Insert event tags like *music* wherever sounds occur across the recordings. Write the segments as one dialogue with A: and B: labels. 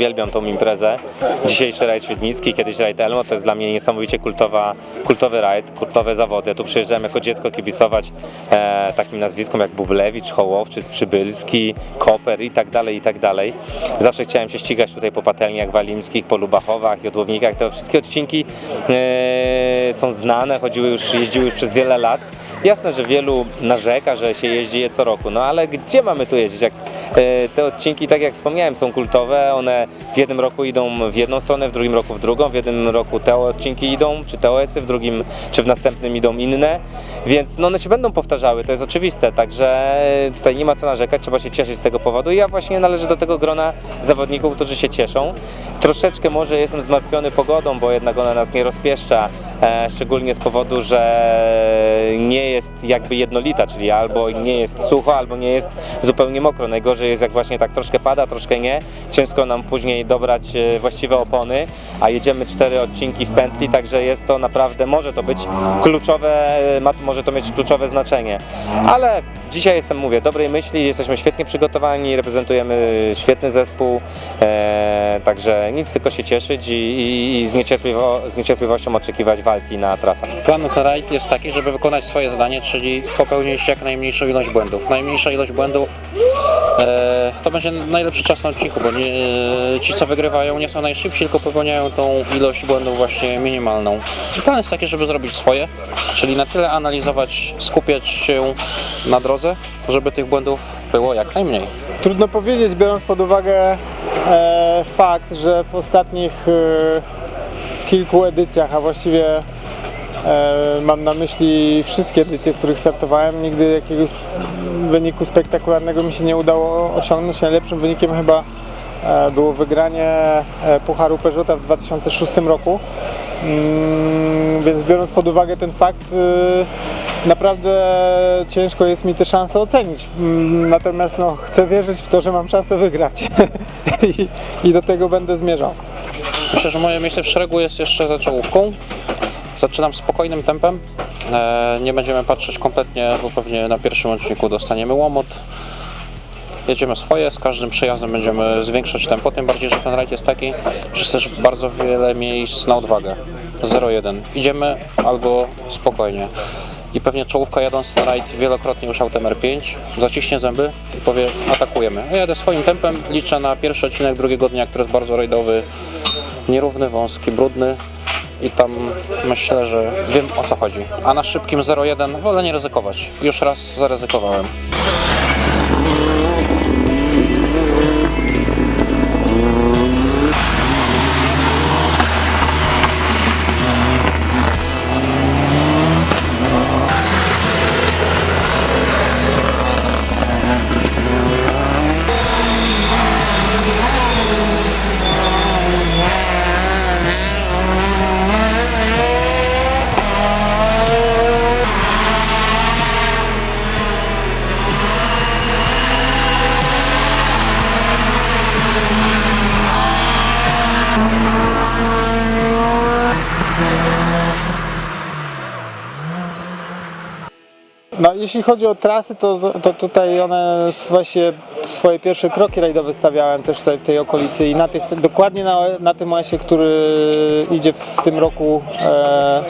A: Uwielbiam tą imprezę. Dzisiejszy rajd Świdnicki, kiedyś rajd Elmo, to jest dla mnie niesamowicie kultowa, kultowy rajd, kultowe zawody. Ja tu przyjeżdżałem jako dziecko kibicować e, takim nazwiskom jak Bublewicz, Hołowczyc, Przybylski, Koper i tak dalej, i tak dalej. Zawsze chciałem się ścigać tutaj po patelniach walimskich, po Lubachowach, Jodłownikach. Te wszystkie odcinki e, są znane, chodziły już, jeździły już przez wiele lat. Jasne, że wielu narzeka, że się jeździ je co roku, no ale gdzie mamy tu jeździć? Jak te odcinki, tak jak wspomniałem, są kultowe, one w jednym roku idą w jedną stronę, w drugim roku w drugą, w jednym roku te odcinki idą, czy TOS-y, w drugim, czy w następnym idą inne, więc no one się będą powtarzały, to jest oczywiste, także tutaj nie ma co narzekać, trzeba się cieszyć z tego powodu. I ja właśnie należę do tego grona zawodników, którzy się cieszą. Troszeczkę może jestem zmartwiony pogodą, bo jednak ona nas nie rozpieszcza, e, szczególnie z powodu, że nie jest jakby jednolita, czyli albo nie jest sucho, albo nie jest zupełnie mokro. Najgorzej jest jak właśnie tak troszkę pada, troszkę nie. Ciężko nam później dobrać e, właściwe opony, a jedziemy cztery odcinki w pętli, także jest to naprawdę, może to być kluczowe, ma, może to mieć kluczowe znaczenie. Ale dzisiaj jestem, mówię, dobrej myśli, jesteśmy świetnie przygotowani, reprezentujemy świetny zespół, e, także nic tylko się cieszyć i, i, i z, niecierpliwo, z niecierpliwością oczekiwać walki na trasach.
B: Plan rajd jest taki, żeby wykonać swoje zadanie, czyli popełnić jak najmniejszą ilość błędów. Najmniejsza ilość błędów e, to będzie najlepszy czas na odcinku, bo nie, e, ci co wygrywają nie są najszybsi, tylko popełniają tą ilość błędów właśnie minimalną. Plan jest taki, żeby zrobić swoje, czyli na tyle analizować, skupiać się na drodze, żeby tych błędów było jak najmniej.
C: Trudno powiedzieć, biorąc pod uwagę e, fakt, że w ostatnich e, kilku edycjach, a właściwie e, mam na myśli wszystkie edycje, w których startowałem, nigdy jakiegoś wyniku spektakularnego mi się nie udało osiągnąć. Najlepszym wynikiem chyba e, było wygranie Pucharu Peugeota w 2006 roku. Mm, więc biorąc pod uwagę ten fakt, naprawdę ciężko jest mi te szanse ocenić. Mm, Natomiast no, chcę wierzyć w to, że mam szansę wygrać *laughs* I, i do tego będę zmierzał.
B: Myślę, że moje miejsce w szeregu jest jeszcze za czołówką. Zaczynam spokojnym tempem. E, nie będziemy patrzeć kompletnie, bo pewnie na pierwszym odcinku dostaniemy łomot. Jedziemy swoje, z każdym przejazdem będziemy zwiększać tempo, tym bardziej, że ten rajd jest taki, że jest też bardzo wiele miejsc na odwagę. 0-1. Idziemy albo spokojnie. I pewnie czołówka jadąc na rajd wielokrotnie już autem R5 zaciśnie zęby i powie atakujemy. Ja jadę swoim tempem, liczę na pierwszy odcinek drugiego dnia, który jest bardzo rajdowy, nierówny, wąski, brudny i tam myślę, że wiem o co chodzi. A na szybkim 0-1 wolę nie ryzykować. Już raz zaryzykowałem.
C: No, jeśli chodzi o trasy, to, to tutaj one właśnie swoje pierwsze kroki rajdowe stawiałem też tutaj w tej okolicy i na tych, dokładnie na, na tym OS-ie, który idzie w tym roku e,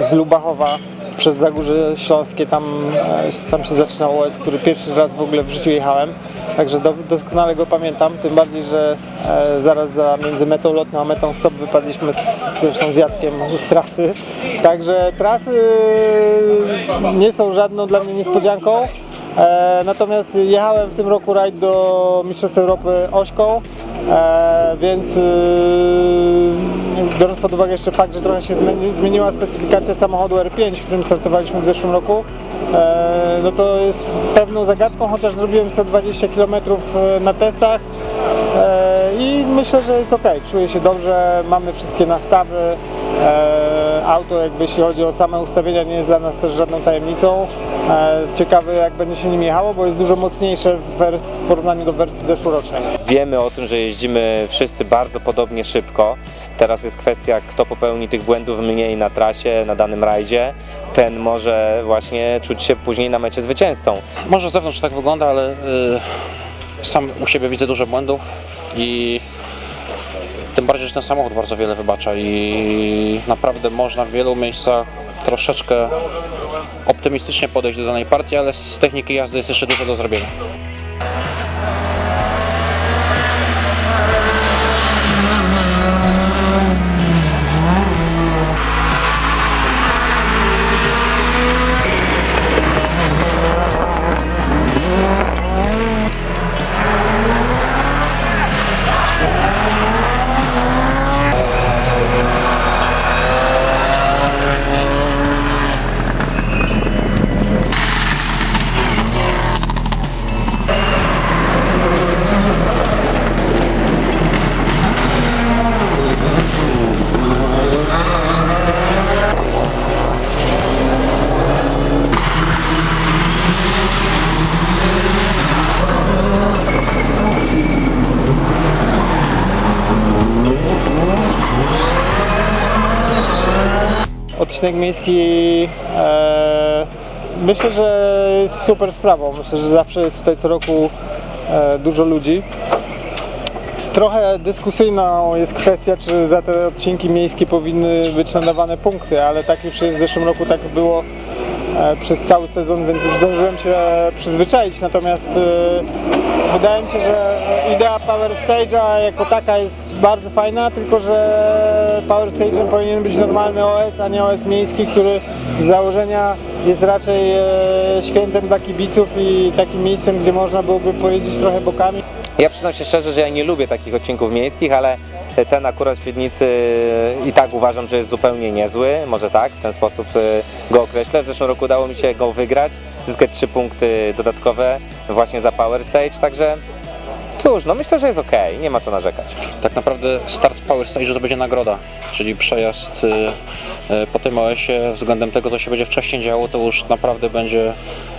C: z Lubachowa przez Zagórze Śląskie, tam, e, tam się zaczynał OS, który pierwszy raz w ogóle w życiu jechałem. Także do, doskonale go pamiętam, tym bardziej, że e, zaraz za między metą lotną a metą stop wypadliśmy z, zresztą z Jackiem z trasy. Także trasy nie są żadną dla mnie niespodzianką. E, natomiast jechałem w tym roku rajd do Mistrzostw Europy ośką, e, więc e, biorąc pod uwagę jeszcze fakt, że trochę się zmieni- zmieniła specyfikacja samochodu R5, w którym startowaliśmy w zeszłym roku, e, no to jest pewną zagadką, chociaż zrobiłem 120 km na testach. e, i myślę, że jest ok. Czuję się dobrze, mamy wszystkie nastawy. E, auto, jakby jeśli chodzi o same ustawienia, nie jest dla nas też żadną tajemnicą. E, ciekawe, jak będzie się nim jechało, bo jest dużo mocniejsze w, wers- w porównaniu do wersji zeszłorocznej.
A: Wiemy o tym, że jeździmy wszyscy bardzo podobnie szybko. Teraz jest kwestia, kto popełni tych błędów mniej na trasie, na danym rajdzie. Ten może właśnie czuć się później na mecie zwycięzcą.
B: Może z zewnątrz tak wygląda, ale y, sam u siebie widzę dużo błędów i tym bardziej, że ten samochód bardzo wiele wybacza i naprawdę można w wielu miejscach troszeczkę optymistycznie podejść do danej partii, ale z techniki jazdy jest jeszcze dużo do zrobienia.
C: Odcinek miejski e, myślę, że jest super sprawą. Myślę, że zawsze jest tutaj co roku e, dużo ludzi. Trochę dyskusyjną jest kwestia, czy za te odcinki miejskie powinny być nadawane punkty, ale tak już jest w zeszłym roku, tak było przez cały sezon, więc już zdążyłem się przyzwyczaić. Natomiast e, wydaje mi się, że idea Power Stage'a jako taka jest bardzo fajna, tylko że Power Stage'em powinien być normalny OS, a nie OS miejski, który z założenia jest raczej e, świętem dla kibiców i takim miejscem, gdzie można byłoby pojeździć trochę bokami.
A: Ja przyznam się szczerze, że ja nie lubię takich odcinków miejskich, ale ten akurat w Świdnicy i tak uważam, że jest zupełnie niezły. Może tak, w ten sposób y, go określę. W zeszłym roku udało mi się go wygrać, zyskać trzy punkty dodatkowe właśnie za Power Stage, także cóż, no myślę, że jest ok, nie ma co narzekać.
B: Tak naprawdę start Power Stage to będzie nagroda, czyli przejazd y, y, po tym OS-ie względem tego, co się będzie wcześniej działo, to już naprawdę będzie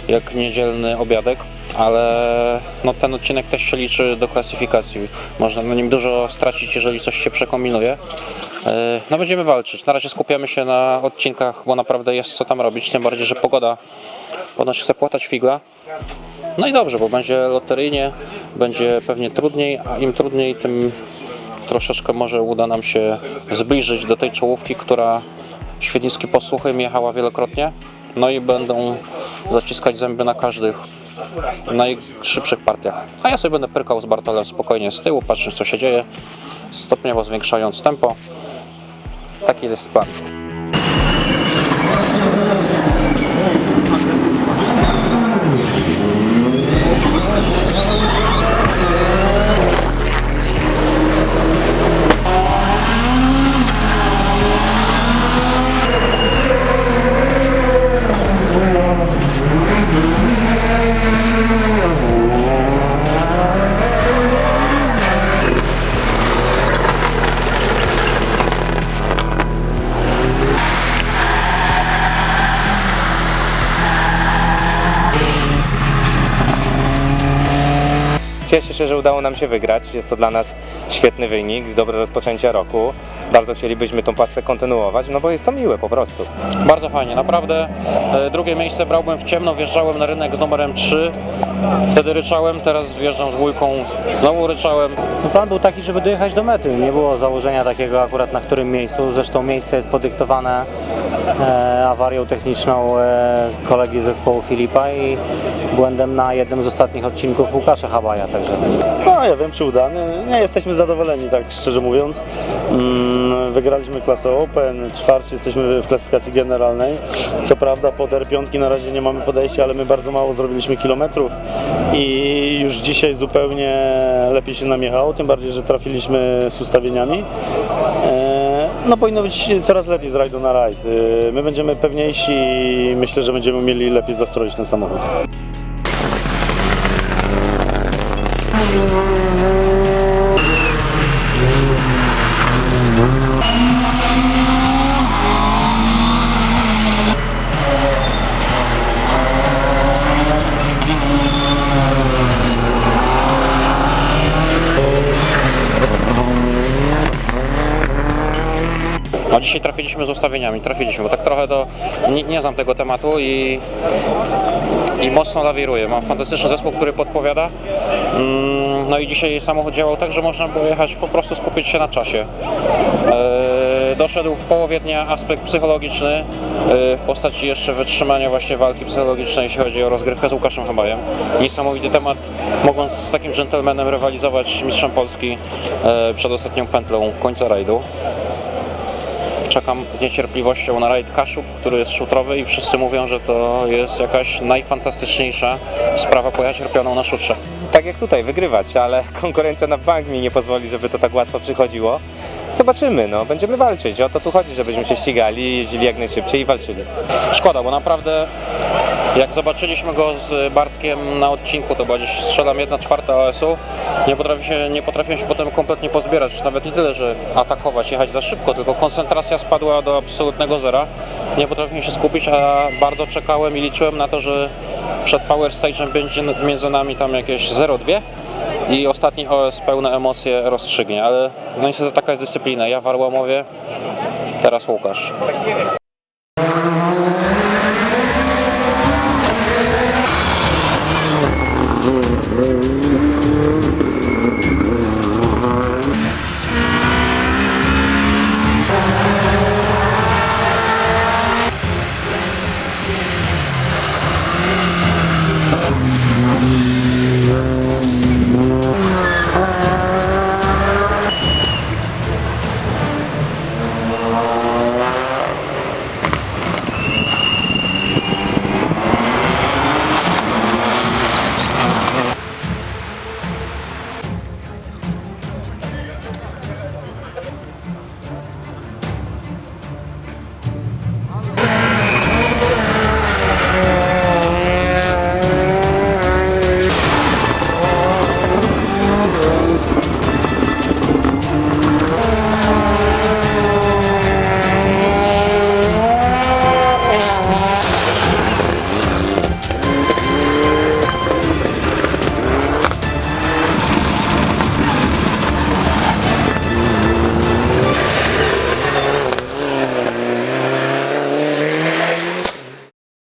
B: jak niedzielny obiadek, ale no, ten odcinek też się liczy do klasyfikacji. Można na nim dużo stracić, jeżeli coś się przekombinuje. Y, No będziemy walczyć. Na razie skupiamy się na odcinkach, bo naprawdę jest co tam robić, tym bardziej, że pogoda ponoć chce płatać figla. No i dobrze, bo będzie loteryjnie, będzie pewnie trudniej, a im trudniej, tym troszeczkę może uda nam się zbliżyć do tej czołówki, która świdnicki posłuchy jechała wielokrotnie. No i będą zaciskać zęby na każdych najszybszych partiach. A ja sobie będę pyrkał z Bartolem spokojnie z tyłu, patrzeć co się dzieje, stopniowo zwiększając tempo. Taki jest plan.
A: Cieszę się, że udało nam się wygrać. Jest to dla nas świetny wynik, dobre rozpoczęcie roku. Bardzo chcielibyśmy tą pasę kontynuować, no bo jest to miłe po prostu.
B: Bardzo fajnie, naprawdę. E, Drugie miejsce brałbym w ciemno, wjeżdżałem na rynek z numerem 3. Wtedy ryczałem, teraz wjeżdżam z dwójką, znowu ryczałem.
D: No plan był taki, żeby dojechać do mety. Nie było założenia takiego akurat na którym miejscu. Zresztą miejsce jest podyktowane e, awarią techniczną e, kolegi z zespołu Filipa i błędem na jednym z ostatnich odcinków Łukasza Habaja. Także
E: No, ja wiem, czy udany. Nie jesteśmy zadowoleni, tak szczerze mówiąc. Mm, Wygraliśmy klasę Open, czwarci jesteśmy w klasyfikacji generalnej. Co prawda pod R5 na razie nie mamy podejścia, ale my bardzo mało zrobiliśmy kilometrów i już dzisiaj zupełnie lepiej się nam jechało, tym bardziej, że trafiliśmy z ustawieniami. E, No powinno być coraz lepiej z rajdu na rajd. E, My będziemy pewniejsi i myślę, że będziemy umieli lepiej zastroić ten samochód.
B: Dzisiaj trafiliśmy z ustawieniami, trafiliśmy, bo tak trochę to nie, nie znam tego tematu i, i mocno lawiruję. Mam fantastyczny zespół, który podpowiada. Mm, No i dzisiaj samochód działał tak, że można było jechać, po prostu skupić się na czasie. E, Doszedł w połowie dnia aspekt psychologiczny e, w postaci jeszcze wytrzymania właśnie walki psychologicznej, jeśli chodzi o rozgrywkę z Łukaszem Habajem. Niesamowity temat, mogąc z takim dżentelmenem rywalizować mistrzem Polski e, przed ostatnią pętlą końca rajdu. Czekam z niecierpliwością na rajd Kaszub, który jest szutrowy i wszyscy mówią, że to jest jakaś najfantastyczniejsza sprawa pojechać rpioną na szutrze.
A: tak jak tutaj, wygrywać, ale *laughs* konkurencja na bank mi nie pozwoli, żeby to tak łatwo przychodziło. Zobaczymy, no, będziemy walczyć. O to tu chodzi, żebyśmy się ścigali, jeździli jak najszybciej i walczyli.
B: Szkoda, bo naprawdę jak zobaczyliśmy go z Bartkiem na odcinku, to była gdzieś strzelam 1 czwarta OS-u, nie potrafi się, nie potrafiłem się potem kompletnie pozbierać, nawet nie tyle, że atakować, jechać za szybko, tylko koncentracja spadła do absolutnego zera, nie potrafiłem się skupić, a bardzo czekałem i liczyłem na to, że przed Power Stage'em będzie między nami tam jakieś 0,2 i ostatni OS pełne emocje rozstrzygnie, ale no niestety taka jest dyscyplina, ja w Arłamowie, teraz Łukasz.